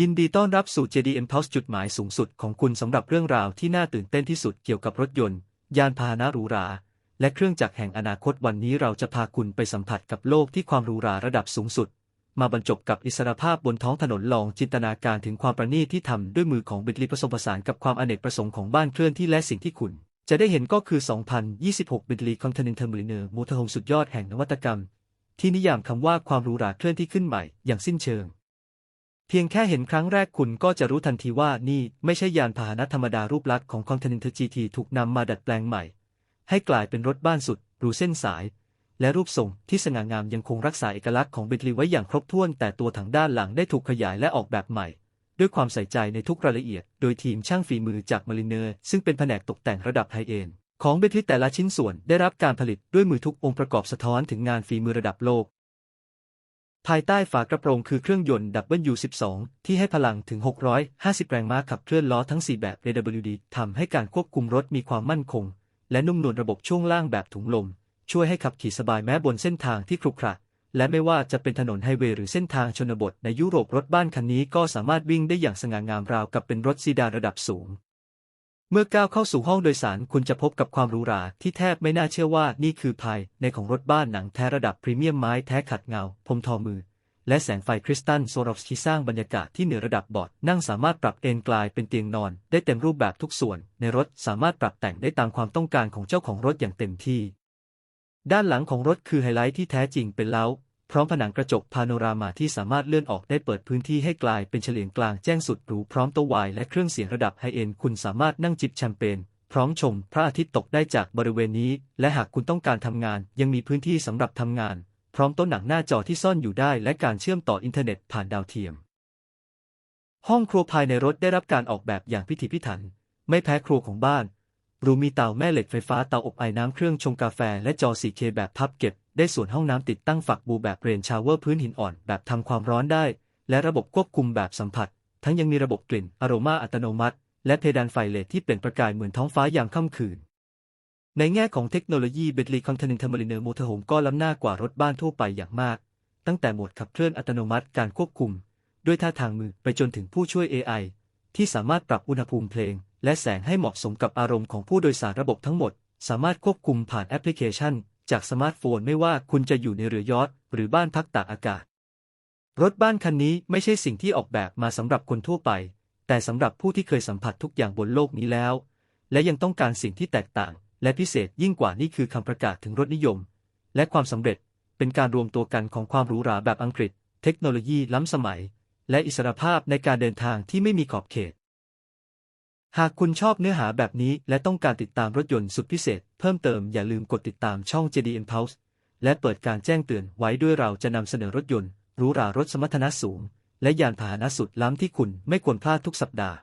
ยินดีต้อนรับสู่ JDM Pulse จุดหมายสูงสุดของคุณสำหรับเรื่องราวที่น่าตื่นเต้นที่สุดเกี่ยวกับรถยนต์ ยานพาหนะหรูหรา และเครื่องจักรแห่งอนาคตวันนี้เราจะพาคุณไปสัมผัสกับโลกที่ความหรูหราระดับสูงสุด มาบรรจบกับอิสรภาพบนท้องถนนลองจินตนาการถึงความประณีตที่ทำด้วยมือของบิตลีผสมผสานกับความอเนกประสงค์ของบ้านเคลื่อนที่และสิ่งที่คุณ จะได้เห็นก็คือ 2026 บิตลีคอนเทนเทอร์มิเนอร์มูทโฮมสุดยอดแห่งนวัตกรรม ที่นิยามคำว่าความหรูหราเคลื่อนที่ขึ้นใหม่อย่างสิ้นเชิง พียงแค่เห็นครั้งแรกคุณก็จะรู้ทันทีว่านี่ไม่ใช่ยานพาหนะธรรมดารูปลักษณ์ของ Continental GT ถูกนำมาดัดแปลงใหม่ ให้กลายเป็นรถบ้านสุดหรูเส้นสาย และรูปทรงที่สง่างามยังคงรักษาเอกลักษณ์ของเบนทลีไว้อย่างครบถ้วน แต่ตัวถังด้านหลังได้ถูกขยายและออกแบบใหม่ ด้วยความใส่ใจในทุกรายละเอียด โดยทีมช่างฝีมือจากมาริเนอร์ซึ่งเป็นแผนกตกแต่งระดับไฮเอ็นของเบนทลีแต่ละชิ้นส่วนได้รับการผลิตด้วยมือทุกองค์ประกอบสะท้อนถึงงานฝีมือระดับโลก ภายใต้ฝากระโปรงคือเครื่องยนต์ W12 ที่ให้พลังถึง 650 แรงม้าขับเคลื่อนล้อทั้ง 4 แบบ AWD ทำให้การควบคุมรถมีความมั่นคง และนุ่มนวลระบบช่วงล่างแบบถุงลม ช่วยให้ขับขี่สบายแม้บนเส้นทางที่ครุขระและไม่ว่าจะเป็นถนนไฮเวย์หรือเส้นทางชนบทในยุโรปรถบ้านคันนี้ก็สามารถวิ่งได้อย่างสง่างามราวกับเป็นรถซีดานระดับสูง เมื่อก้าวเข้าสู่ห้องโดยสารคุณจะพบกับความหรูหราที่แทบไม่น่าเชื่อว่านี่คือภายในของรถบ้านหนังแท้ระดับพรีเมียมไม้แท้ขัดเงา พรมทอมือ และแสงไฟคริสตัลโซรอฟสกีสร้างบรรยากาศที่เหนือระดับบอดนั่งสามารถปรับเอนกลายเป็นเตียงนอน ได้เต็มรูปแบบทุกส่วน ในรถสามารถปรับแต่งได้ตามความต้องการของเจ้าของรถอย่างเต็มที่ ด้านหลังของรถคือไฮไลท์ที่แท้จริงเป็นเล้า พร้อมผนังกระจกพาโนรามาที่สามารถเลื่อนออกได้เปิดพื้นที่ให้กลายเป็นเฉลียงกลางแจ้งสุดหรูพร้อมโตัววายและเครื่องเสียงระดับไฮเอ็นคุณสามารถนั่งจิบแชมเปญพร้อมชมพระอาทิตย์ตกได้จากบริเวณนี้ และหากคุณต้องการทำงาน ยังมีพื้นที่สำหรับทำงาน พร้อมโต๊ะหนังหน้าจอที่ซ่อนอยู่ได้ และการเชื่อมต่ออินเทอร์เน็ตผ่านดาวเทียม ห้องครัวภายในรถได้รับการออกแบบอย่างพิถีพิถัน ไม่แพ้ครัวของบ้านรูมีเตาแม่เหล็กไฟฟ้าเตาอบไอ้น้ำเครื่องชงกาแฟและจอ 4K แบบพับเก็บ ได้ส่วนห้องน้ำติดตั้งฝักบูแบบเรนชาวเวอร์พื้นหินอ่อนแบบทำความร้อนได้ และระบบควบคุมแบบสัมผัส ทั้งยังมีระบบกลิ่นอโรมาอัตโนมัติ และเพดานไฟเลดที่เปล่งประกายเหมือนท้องฟ้ายามค่ำคืน ในแง่ของเทคโนโลยีเบ t ลีคอนเทนเทอร์มิเนอร์มเตอร์โฮมก็ล้ำหน้ากว่ารถบ้านทั่วไปอย่างมาก ตั้งแต่โหมดขับเคลื่อนอัตโนมัติการควบคุม ด้วยท่าทางมือไปจนถึงผู้ช่วย AI ที่สามารถปรับอุณหภูมิเพลง และแสงให้เหมาะสมกับอารมณ์ของผู้โดยสารระบบทั้งหมด สามารถควบคุมผ่านแอปพลิเคชัน จากสมาร์ทโฟนไม่ว่าคุณจะอยู่ในเรือยอทหรือบ้านพักตากอากาศ รถบ้านคันนี้ไม่ใช่สิ่งที่ออกแบบมาสำหรับคนทั่วไป แต่สำหรับผู้ที่เคยสัมผัสทุกอย่างบนโลกนี้แล้ว และยังต้องการสิ่งที่แตกต่าง และพิเศษยิ่งกว่านี่คือคำประกาศถึงรถนิยม และความสำเร็จเป็นการรวมตัวกันของความหรูหราแบบอังกฤษ เทคโนโลยีล้ำสมัย และอิสรภาพในการเดินทางที่ไม่มีขอบเขต หากคุณชอบเนื้อหาแบบนี้และต้องการติดตามรถยนต์สุดพิเศษ เพิ่มเติมอย่าลืมกดติดตามช่อง JD Impulse และเปิดการแจ้งเตือนไว้ด้วยเราจะนำเสนอรถยนต์หรูหรารถสมรรถนะสูง และยานพาหนะสุดล้ำที่คุณไม่ควรพลาดทุกสัปดาห์